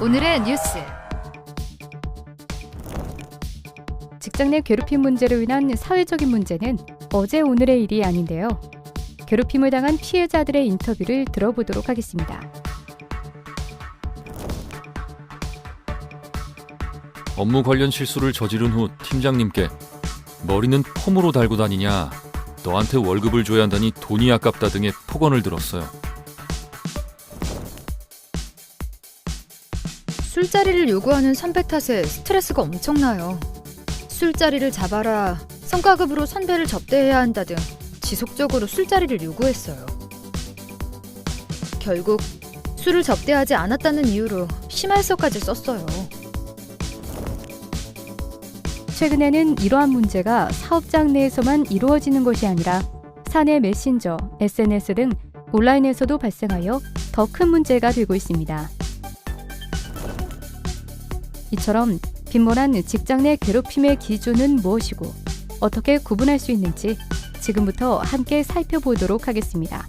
오늘의 뉴스 직장 내 괴롭힘 문제로 인한 사회적인 문제는 어제 오늘의 일이 아닌데요. 괴롭힘을 당한 피해자들의 인터뷰를 들어보도록 하겠습니다. 업무 관련 실수를 저지른 후 팀장님께 머리는 폼으로 달고 다니냐 너한테 월급을 줘야 한다니 돈이 아깝다 등의 폭언을 들었어요. 술자리를 요구하는 선배 탓에 스트레스가 엄청나요. 술자리를 잡아라, 성과급으로 선배를 접대해야 한다 등 지속적으로 술자리를 요구했어요. 결국 술을 접대하지 않았다는 이유로 심할서까지 썼어요. 최근에는 이러한 문제가 사업장 내에서만 이루어지는 것이 아니라 사내 메신저, SNS 등 온라인에서도 발생하여 더 큰 문제가 되고 있습니다. 이처럼 빈번한 직장 내 괴롭힘의 기준은 무엇이고 어떻게 구분할 수 있는지 지금부터 함께 살펴보도록 하겠습니다.